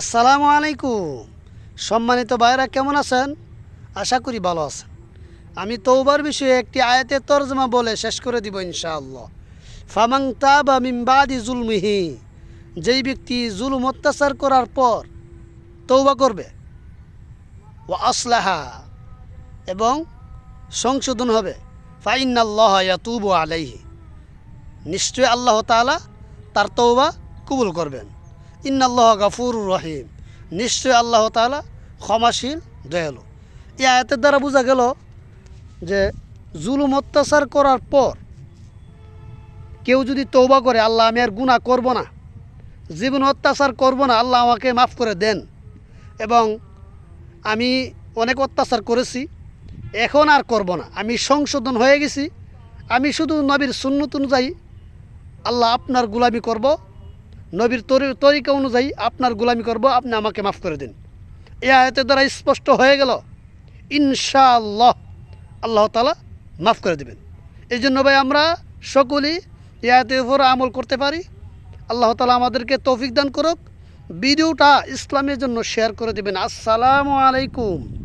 আসসালামু আলাইকুম। সম্মানিত ভাইরা কেমন আছেন? আশা করি ভালো আছেন। আমি তৌবার বিষয়ে একটি আয়াতের তর্জমা বলে শেষ করে দিব ইনশাআল্লাহ। ফামাং তাবা মিমবাদি জুলমিহি, যেই ব্যক্তি জুলুম অত্যাচার করার পর তৌবা করবে ও আসলাহা, এবং সংশোধন হবে ফাইনাল্লাহ ইয়াতুবু আলাইহি। নিশ্চয় আল্লাহ তাআলা তার তৌবা কবুল করবেন। ইন্নাল্লাহ গাফুর রহিম। নিশ্চয় আল্লাহ তাআলা ক্ষমাশীল, দয়ালু। এই আয়াতের দ্বারা বোঝা গেল যে জুলুম অত্যাচার করার পর কেউ যদি তৌবা করে, আল্লাহ আমি আর গুনাহ করব না। জীবন অত্যাচার করব না, আল্লাহ আমাকে মাফ করে দেন। এবং আমি অনেক অত্যাচার করেছি, এখন আর করব না। আমি সংশোধন হয়ে গেছি। আমি শুধু নবীর সুন্নত অনুযায়ী আল্লাহ আপনার গুলামি করব। নবীর তরি- তরিকা অনুযায়ী আপনার গুলামি করব, আপনি আমাকে মাফ করে দিন। এ আয়তের দ্বারা স্পষ্ট হয়ে গেল, ইনশাআল্লাহ আল্লাহ তালা মাফ করে দেবেন। এই জন্য ভাই আমরা সকলেই এ আয়তের উপর আমল করতে পারি। আল্লাহ তালা আমাদেরকে তৌফিক দান করুক। ভিডিওটা ইসলামের জন্য শেয়ার করে দেবেন। আসসালামু আলাইকুম।